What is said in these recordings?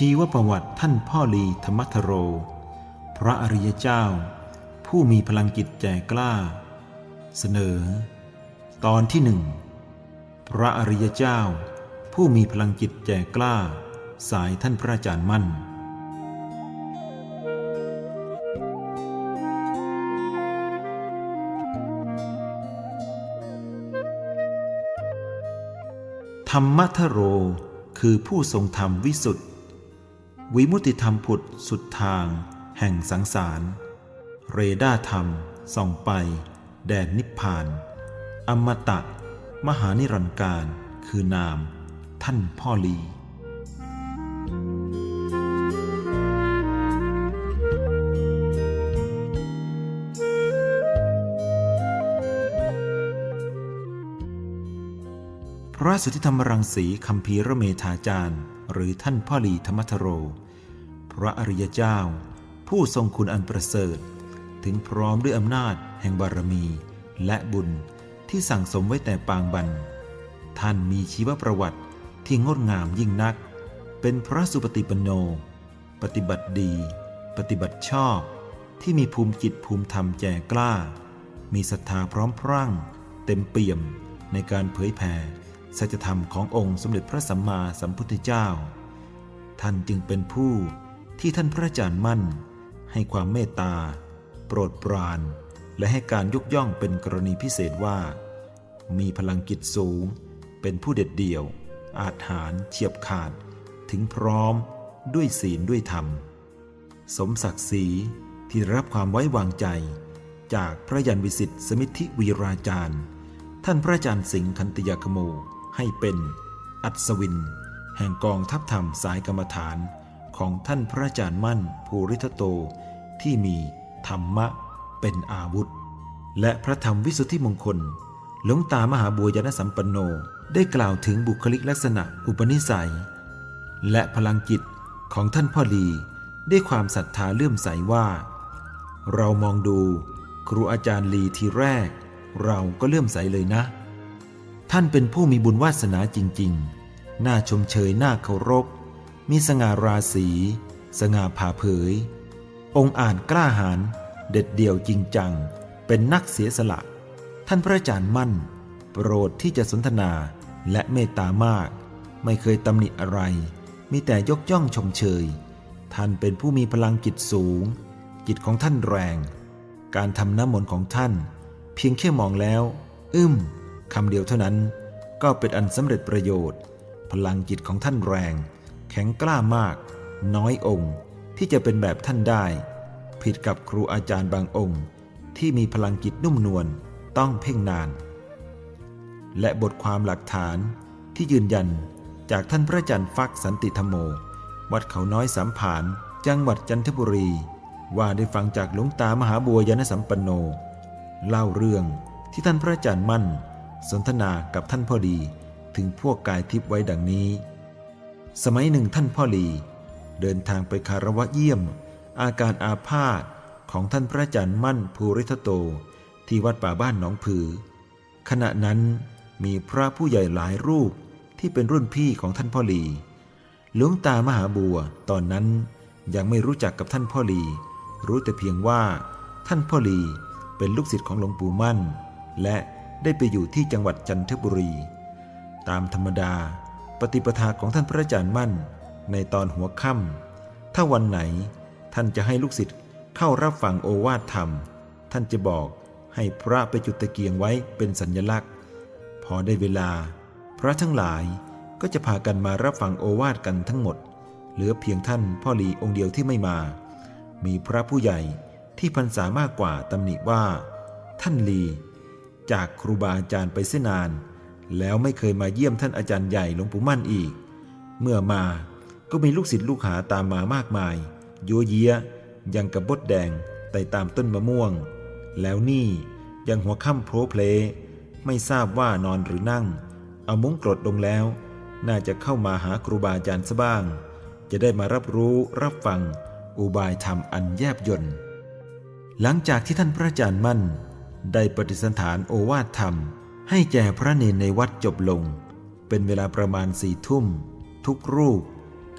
ชีวประวัติท่านพ่อลีธรรมทโร พระอริยเจ้า ผู้มีพลังจิตแจกล้า เสนอ ตอนที่หนึ่งพระอริยเจ้า ผู้มีพลังจิตแจกล้า สายท่านพระอาจารย์มั่นธรรมทโรคือผู้ทรงธรรมวิสุทธิ วิมุติธรรมผุดสุดทาง แห่งสังสาร เรดาธรรมส่องไป แดนนิพพาน อมตะ มหานิรันดร์การ คือนาม ท่านพ่อลี พระสุทธิธรรมรังสีคำพีร์เมธาจารย์ หรือท่านพ่อหลีธรรมทโร พระอริยเจ้า ผู้ทรงคุณอันประเสริฐ ถึงพร้อมด้วยอำนาจแห่งบารมี และบุญที่สั่งสมไว้แต่ปางบัน ท่านมีชีวประวัติที่งดงามยิ่งนัก เป็นพระสุปฏิปันโน ปฏิบัติดี ปฏิบัติชอบ ที่มีภูมิจิตภูมิธรรมแจ่กล้า มีศรัทธาพร้อมพรั่ง เต็มเปี่ยมในการเผยแผ่ สัจธรรมขององค์สมเด็จพระสัมมาสัมพุทธเจ้า ท่านจึงเป็นผู้ที่ท่านพระอาจารย์มั่น ให้ความเมตตา โปรดปราน และให้การยกย่องเป็นกรณีพิเศษว่า มีพลังกิจสูง เป็นผู้เด็ดเดี่ยว อาจหารเฉียบขาด ถึงพร้อมด้วยศีลด้วยธรรม สมศักดิ์ศรีที่รับความไว้วางใจ จากพระยันวิสิทธิสมิทธิวีราจารย์ ท่านพระอาจารย์สิงห์คันติยาคโม ให้เป็นอัศวิน แห่งกองทัพธรรมสายกรรมฐานของท่านพระอาจารย์มั่นภูริทโตที่มีธรรมะเป็นอาวุธ และพระธรรมวิสุทธิมงคล หลวงตามหาบัวยานสัมปันโนได้กล่าวถึงบุคลิกลักษณะอุปนิสัย และพลังจิตของท่านพ่อลีด้วยความศรัทธาเลื่อมใสว่า เรามองดูครูอาจารย์ลีทีแรก เราก็เลื่อมใสเลยนะ ท่านเป็นผู้มีบุญวาสนาจริงๆ น่าชมเชยน่าเคารพ มีสง่าราศี สง่าผ่าเผย องค์อ่านกล้าหาญ เด็ดเดี่ยวจริงจัง เป็นนักเสียสละ ท่านพระอาจารย์มั่น โปรดที่จะสนทนาและเมตตามาก ไม่เคยตำหนิอะไร มีแต่ยกย่องชมเชย ท่านเป็นผู้มีพลังจิตสูง จิตของท่านแรง การทำน้ำมนต์ของท่าน เพียงแค่มองแล้ว อึ้ม คำเดียวเท่านั้นก็เป็นอันสำเร็จประโยชน์ พลังจิตของท่านแรง แข็งกล้ามาก น้อยองค์ ที่จะเป็นแบบท่านได้ ผิดกับครูอาจารย์บางองค์ ที่มีพลังจิตนุ่มนวลต้องเพ่งนาน และบทความหลักฐานที่ยืนยันจากท่านพระอาจารย์ฟักสันติธรรมโม วัดเขาน้อยสามผาน จังหวัดจันทบุรี ว่าได้ฟังจากหลวงตามหาบัวยานสัมปันโน เล่าเรื่องที่ท่านพระอาจารย์มั่น สนทนากับท่านพ่อดีถึงพวกกายทิพย์ไว้ดังนี้ สมัยหนึ่งท่านพ่อลี เดินทางไปคารวะเยี่ยม อาการอาพาธของท่านพระอาจารย์มั่นภูริทโต ที่วัดป่าบ้านหนองผือ ขณะนั้นมีพระผู้ใหญ่หลายรูปที่เป็นรุ่นพี่ของท่านพ่อลีหลวงตามหาบัวตอนนั้นยังไม่รู้จักกับท่านพ่อลี รู้แต่เพียงว่าท่านพ่อลีเป็นลูกศิษย์ของหลวงปู่มั่น และ ได้ไปอยู่ที่จังหวัดจันทบุรี ตามธรรมดา ปฏิปทาของท่านพระอาจารย์มั่น ในตอนหัวค่ำถ้าวันไหนท่านจะให้ลูกศิษย์เข้ารับฟังโอวาทธรรม ท่านจะบอกให้พระไปจุดตะเกียงไว้เป็นสัญลักษณ์ พอได้เวลา พระทั้งหลายก็จะพากันมารับฟังโอวาทกันทั้งหมด เหลือเพียงท่านพ่อหลีองค์เดียวที่ไม่มา มีพระผู้ใหญ่ที่พรรษามากกว่าตำหนิว่า ท่านลี จากครูบาอาจารย์ไปเสียนาน แล้วไม่เคยมาเยี่ยมท่านอาจารย์ใหญ่หลวงปู่มั่นอีก เมื่อมาก็มีลูกศิษย์ลูกหาตามมามากมาย โยเยียยังกับบดแดงไต่ตามต้นมะม่วง แล้วนี่ยังหัวค่ำโผล่เพล ไม่ทราบว่านอนหรือนั่ง เอามุ้งกรดลงแล้ว น่าจะเข้ามาหาครูบาอาจารย์ซะบ้าง จะได้มารับรู้รับฟังอุบายธรรมอันแยบยนต์หลังจากที่ท่านพระอาจารย์มั่น ได้ปฏิสันฐานโอวาทธรรม ให้แก่พระเนนในวัดจบลง เป็นเวลาประมาณสี่ทุ่ม ทุกรูป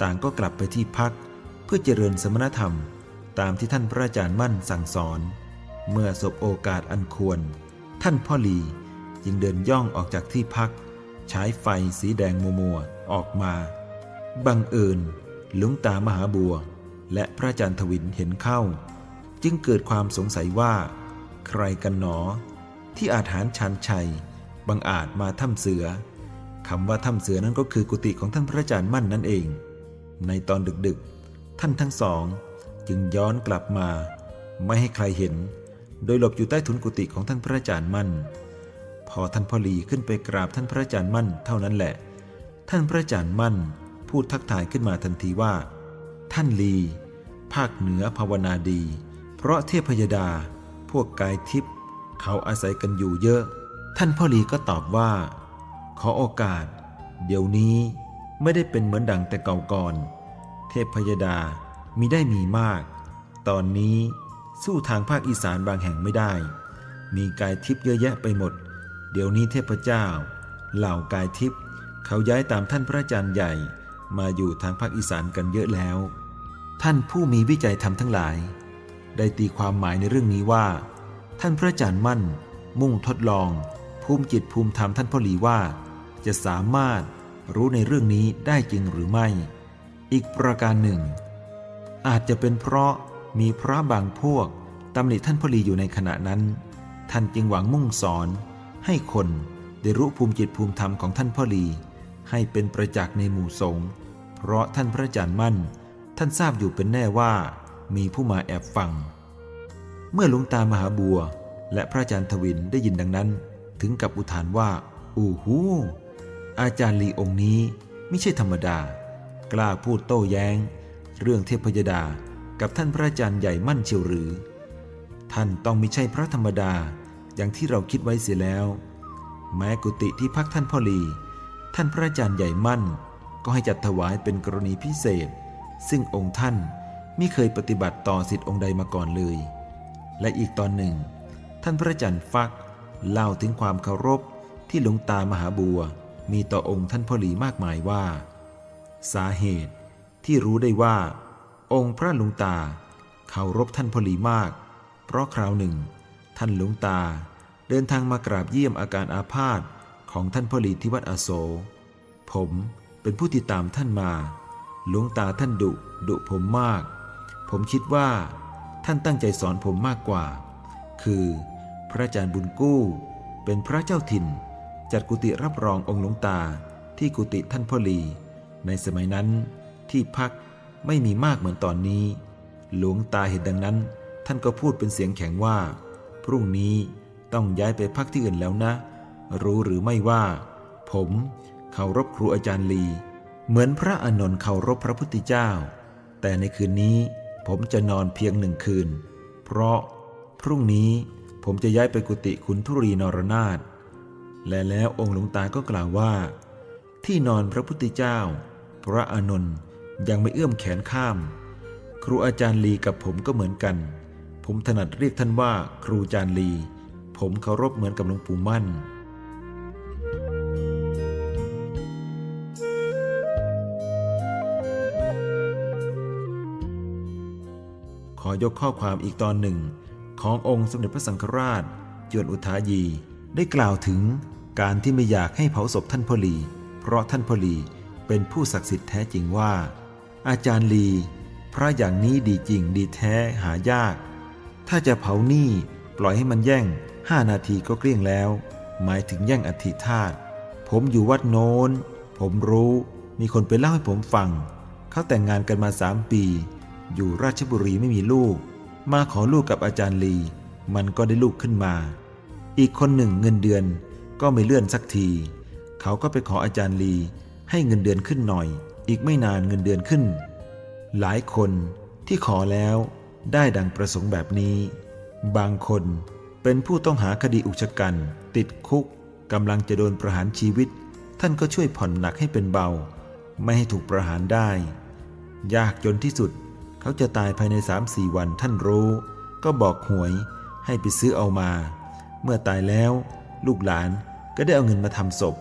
ต่างก็กลับไปที่พัก เพื่อเจริญสมณธรรม ตามที่ท่านพระอาจารย์มั่นสั่งสอน เมื่อสบโอกาสอันควร ท่านพ่อหลีจึงเดินย่องออกจากที่พัก ใช้ไฟสีแดงมัวๆออกมา บังเอิญหลวงตามหาบัว และพระอาจารย์ทวินเห็นเข้า จึงเกิดความสงสัยว่า ใครกันหนอ ที่อาจหารชันชัย บังอาจมาถ้ำเสือคำว่าถ้ำเสือนั้นก็คือกุฏิของท่านพระอาจารย์มั่นนั่นเอง ในตอนดึกๆ ท่านทั้งสอง จึงย้อนกลับมา ไม่ให้ใครเห็น โดยหลบอยู่ใต้ถุนกุฏิของท่านพระอาจารย์มั่น พอท่านพอลีขึ้นไปกราบท่านพระอาจารย์มั่นเท่านั้นแหละ ท่านพระอาจารย์มั่น พูดทักทายขึ้นมาทันทีว่า ท่านลี ภาคเหนือภาวนาดี เพราะเทพยดา พวกกายทิพย์เขาอาศัยกันอยู่เยอะ ท่านพ่อหลีก็ตอบว่า ขอโอกาส เดี๋ยวนี้ไม่ได้เป็นเหมือนดังแต่เก่าก่อน เทพพยดามีได้มีมาก ตอนนี้สู้ทางภาคอีสานบางแห่งไม่ได้ มีกายทิพย์เยอะแยะไปหมด เดี๋ยวนี้เทพเจ้า เหล่ากายทิพย์เขาย้ายตามท่านพระอาจารย์ใหญ่ มาอยู่ทางภาคอีสานกันเยอะแล้ว ท่านผู้มีวิจัยธรรมทั้งหลาย ได้ตีความหมายในเรื่องนี้ว่า ท่านพระอาจารย์มั่น มุ่งทดลอง ภูมิจิตภูมิธรรมท่านพ่อหลีว่า จะสามารถรู้ในเรื่องนี้ได้จริงหรือไม่ อีกประการหนึ่ง อาจจะเป็นเพราะมีพระบางพวกตำหนิท่านพ่อหลีอยู่ในขณะนั้น ท่านจึงหวังมุ่งสอน ให้คนได้รู้ภูมิจิตภูมิธรรมของท่านพ่อหลี ให้เป็นประจักษ์ในหมู่สงฆ์เพราะท่านพระอาจารย์มั่น ท่านทราบอยู่เป็นแน่ว่า มีผู้มาแอบฟัง เมื่อหลวงตามหาบัว และพระอาจารย์ทวินได้ยินดังนั้น ถึงกับอุทานว่าอู้หูอาจารย์ลีองค์นี้ไม่ใช่ธรรมดา กล้าพูดโต้แย้ง เรื่องเทพยดากับท่านพระอาจารย์ใหญ่มั่นเชียวหรือ ท่านต้องไม่ใช่พระธรรมดาอย่างที่เราคิดไว้เสียแล้ว แม้กุฏิที่พักท่านพ่อลี ท่านพระอาจารย์ใหญ่มั่น ก็ให้จัดถวายเป็นกรณีพิเศษ ซึ่งองค์ท่าน ไม่เคยปฏิบัติต่อสิทธิองค์ใดมาก่อนเลย และอีกตอนหนึ่ง ท่านพระอาจารย์ฟักเล่าถึงความเคารพที่หลวงตามหาบัว มีต่อองค์ท่านพ่อหลีมากมายว่า สาเหตุที่รู้ได้ว่า องค์พระหลวงตาเคารพท่านพ่อหลีมาก เพราะคราวหนึ่ง ท่านหลวงตาเดินทางมากราบเยี่ยมอาการอาพาธของท่านพ่อหลีที่วัดอโศผมเป็นผู้ติดตามท่านมา หลวงตาท่านดุดุผมมาก ผมคิดว่าท่านตั้งใจสอนผมมากกว่า คือ พระอาจารย์บุญกู้ เป็นพระเจ้าถิ่น จัดกุฏิรับรององค์หลวงตาที่กุฏิท่านพ่อหลี ในสมัยนั้นที่พักไม่มีมากเหมือนตอนนี้ หลวงตาเห็นดังนั้น ท่านก็พูดเป็นเสียงแข็งว่า พรุ่งนี้ต้องย้ายไปพักที่อื่นแล้วนะ รู้หรือไม่ว่า ผมเคารพครูอาจารย์ลี เหมือนพระอานนท์เคารพพระพุทธเจ้า แต่ในคืนนี้ ผมจะนอนเพียงหนึ่งคืน เพราะพรุ่งนี้ผมจะย้ายไปกุฏิคุณธุรีนรนาถและแล้วองค์หลวงตาก็กล่าวว่า ที่นอนพระพุทธเจ้า พระอานนท์ยังไม่เอื้อมแขนข้าม ครูอาจารย์ลีกับผมก็เหมือนกัน ผมถนัดเรียกท่านว่าครูอาจารย์ลี ผมเคารพเหมือนกับหลวงปู่มั่น อยกข้อความอีกตอนหนึ่ง ขององค์สมเด็จพระสังฆราชจวนอุทายี ได้กล่าวถึงการที่ไม่อยากให้เผาศพท่านพลี เพราะท่านพลีเป็นผู้ศักดิ์สิทธิ์แท้จริงว่า อาจารย์ลี พระอย่างนี้ดีจริงดีแท้หายาก ถ้าจะเผานี่ปล่อยให้มันแย่งห้านาทีก็เกลี้ยงแล้ว หมายถึงแย่งอธิธาตผมอยู่วัดโน้น ผมรู้ มีคนไปเล่าให้ผมฟัง เขาแต่งงานกันมาสามปี อยู่ราชบุรีไม่มีลูก มาขอลูกกับอาจารย์ลี มันก็ได้ลูกขึ้นมา อีกคนหนึ่งเงินเดือนก็ไม่เลื่อนสักที เขาก็ไปขออาจารย์ลีให้เงินเดือนขึ้นหน่อย อีกไม่นานเงินเดือนขึ้น หลายคนที่ขอแล้วได้ดังประสงค์แบบนี้ บางคนเป็นผู้ต้องหาคดีอุกชะกัน ติดคุกกำลังจะโดนประหารชีวิต ท่านก็ช่วยผ่อนหนักให้เป็นเบา ไม่ให้ถูกประหารได้ ยากจนที่สุด เขาจะตายภายในสามสี่วันท่านรู้ ก็บอกหวยให้ไปซื้อเอามา เมื่อตายแล้วลูกหลานก็ได้เอาเงินมาทำศพ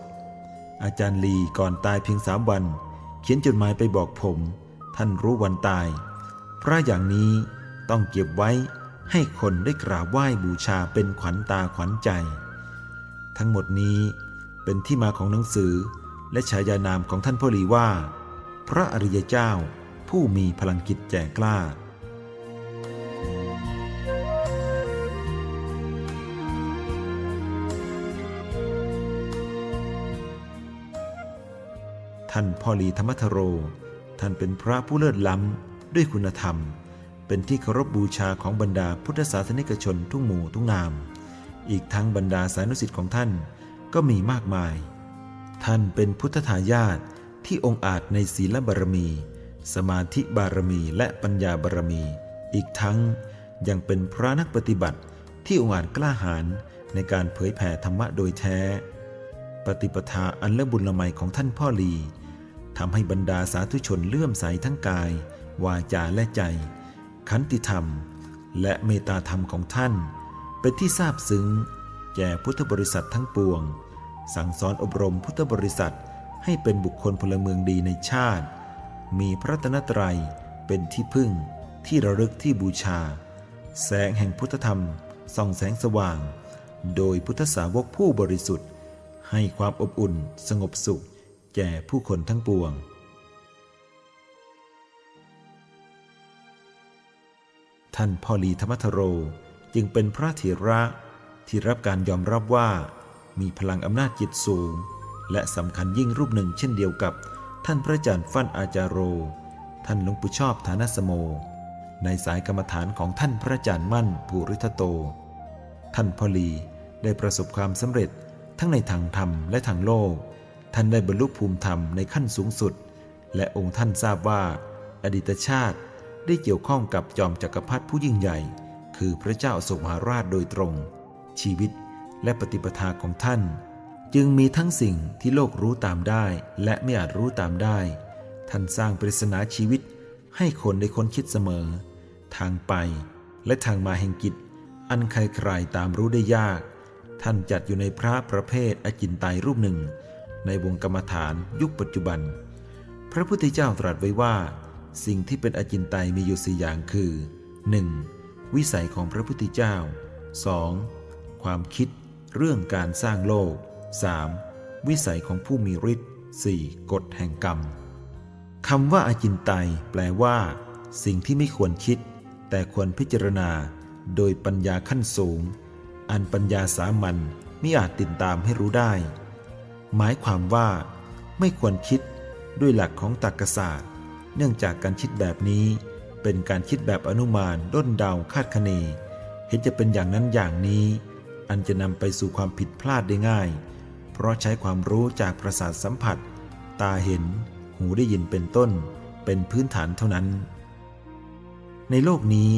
อาจารย์ลีก่อนตายเพียงสามวัน เขียนจดหมายไปบอกผม ท่านรู้วันตาย พระอย่างนี้ต้องเก็บไว้ให้คนได้กราบไหว้บูชาเป็นขวัญตาขวัญใจ ทั้งหมดนี้เป็นที่มาของหนังสือและฉายานามของท่านพ่อลีว่า พระอริยเจ้า ผู้มีพลังกิจแจกกล้า ท่านพ่อหลีธรรมทโร ท่านเป็นพระผู้เลิศล้ำ ด้วยคุณธรรม เป็นที่เคารพบบูชาของบรรดาพุทธศาสนิกชนทุกหมู่ทุกนาม อีกทั้งบรรดาสานุสิทธิ์ของท่านก็มีมากมาย ท่านเป็นพุทธทายาทที่องค์อาจในศีลบารมี สมาธิบารมีและปัญญาบารมี อีกทั้งยังเป็นพระนักปฏิบัติที่องอาจกล้าหาญในการเผยแผ่ธรรมะโดยแท้ ปฏิปทาอันละบุญละไมของท่านพ่อลีทำให้บรรดาสาธุชนเลื่อมใสทั้งกาย วาจาและใจ ขันติธรรม และเมตตาธรรมของท่าน เป็นที่ทราบซึ้ง แก่พุทธบริษัททั้งปวง สั่งสอนอบรมพุทธบริษัทให้เป็นบุคคลพลเมืองดีในชาติ มีพระตนตรัยเป็นที่พึ่งที่ระลึกที่บูชา แสงแห่งพุทธธรรมส่องแสงสว่าง โดยพุทธสาวกผู้บริสุทธิ์ ให้ความอบอุ่นสงบสุข แก่ผู้คนทั้งปวง ท่านพ่อลีธรรมทโรจึงเป็นพระเถระที่รับการยอมรับว่ามีพลังอำนาจจิตสูง และสำคัญยิ่งรูปหนึ่งเช่นเดียวกับ ท่านพระอาจารย์ฟั่นอาจารโร ท่านหลวงปู่ชอบฐานสโม ในสายกรรมฐานของท่านพระอาจารย์มั่นภูริทัตโต ท่านพอลีได้ประสบความสำเร็จทั้งในทางธรรมและทางโลก ท่านได้บรรลุภูมิธรรมในขั้นสูงสุด และองค์ท่านทราบว่า อดีตชาติได้เกี่ยวข้องกับจอมจักรพรรดิผู้ยิ่งใหญ่ คือพระเจ้าอโศกมหาราชโดยตรง ชีวิตและปฏิปทาของท่าน จึงมีทั้งสิ่งที่โลกรู้ตามได้และไม่อาจรู้ตามได้ ท่านสร้างปริศนาชีวิตให้คนได้ค้นคิดเสมอ ทางไปและทางมาแห่งกิจ อันใครๆตามรู้ได้ยาก ท่านจัดอยู่ในพระประเภทอจินไตยรูปหนึ่ง ในวงกรรมฐานยุคปัจจุบัน พระพุทธเจ้าตรัสไว้ว่า สิ่งที่เป็นอจินไตยมีอยู่สี่อย่างคือ 1. วิสัยของพระพุทธเจ้า 2. ความคิดเรื่องการสร้างโลก 3. วิสัยของผู้มีฤทธิ์ 4. กฎแห่งกรรมคำว่าอาจินไตยแปลว่า สิ่งที่ไม่ควรคิด แต่ควรพิจารณา โดยปัญญาขั้นสูง อันปัญญาสามัญไม่อาจติดตามให้รู้ได้ หมายความว่า ไม่ควรคิดด้วยหลักของตรรกศาสตร์ เนื่องจากการคิดแบบนี้ เป็นการคิดแบบอนุมานด้นเดาคาดคะเน เห็นจะเป็นอย่างนั้นอย่างนี้ อันจะนำไปสู่ความผิดพลาดได้ง่าย เพราะใช้ความรู้จากประสาทสัมผัส ตาเห็น หูได้ยินเป็นต้น เป็นพื้นฐานเท่านั้น ในโลกนี้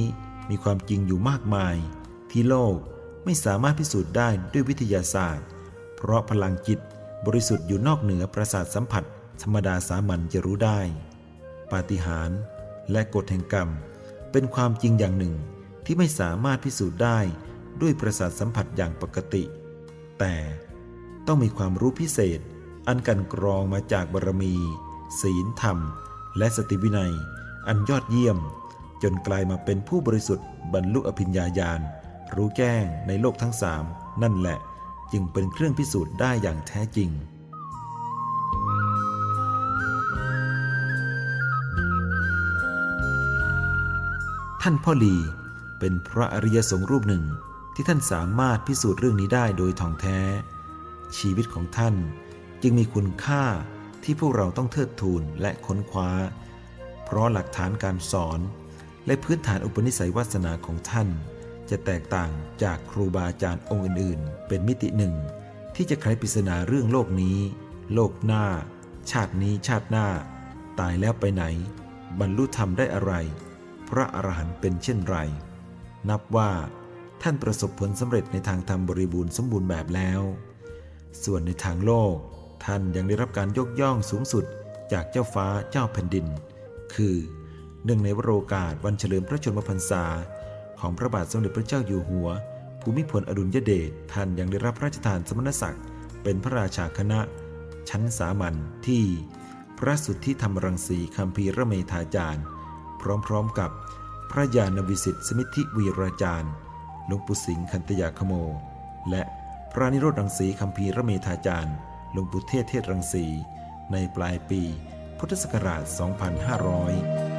มีความจริงอยู่มากมาย ที่โลกไม่สามารถพิสูจน์ได้ด้วยวิทยาศาสตร์ เพราะพลังจิตบริสุทธิ์อยู่นอกเหนือประสาทสัมผัส ธรรมดาสามัญจะรู้ได้ ปาฏิหาริย์และกฎแห่งกรรม เป็นความจริงอย่างหนึ่งที่ไม่สามารถพิสูจน์ได้ด้วยประสาทสัมผัสอย่างปกติ แต่ ต้องมีความรู้พิเศษ อันกันกรองมาจากบารมี ศีลธรรม และสติวินัย อันยอดเยี่ยม จนกลายมาเป็นผู้บริสุทธิ์บรรลุอภิญญาญาณ รู้แจ้งในโลกทั้งสามนั่นแหละ จึงเป็นเครื่องพิสูจน์ได้อย่างแท้จริงท่านพ่อลีเป็นพระอริยสงฆ์รูปหนึ่งที่ท่านสามารถพิสูจน์เรื่องนี้ได้โดยท่องแท้ ชีวิตของท่าน จึงมีคุณค่าที่พวกเราต้องเทิดทูนและค้นคว้า เพราะหลักฐานการสอน และพื้นฐานอุปนิสัยวาสนาของท่าน จะแตกต่างจากครูบาอาจารย์องค์อื่น ๆ เป็นมิติหนึ่ง ที่จะไขปริศนาเรื่องโลกนี้ โลกหน้า ชาตินี้ชาติหน้า ตายแล้วไปไหน บรรลุธรรมได้อะไร พระอรหันต์เป็นเช่นไร นับว่าท่านประสบผลสำเร็จในทางธรรมบริบูรณ์สมบูรณ์แบบแล้ว ส่วนในทางโลก ท่านยังได้รับการยกย่องสูงสุดจากเจ้าฟ้าเจ้าแผ่นดิน คือเนื่องในวโรกาสวันเฉลิมพระชนมพรรษา ของพระบาทสมเด็จพระเจ้าอยู่หัว ภูมิพลอดุลยเดชท่านยังได้รับพระราชทานสมณศักดิ์เป็นพระราชาคณะ ชั้นสามัญที่พระสุทธิธรรมรังสีคัมภีร์เมธาจารย์ พร้อมๆกับพระญาณวิสิทธิสมิทธิวีราจารย์หลวงปู่สิงห์คันตยาคโม และ พระนิโรธรังสีคัมภีร์เมธาจารย์หลวงปู่เทศเทศรังสีในปลายปี พุทธศักราช 2500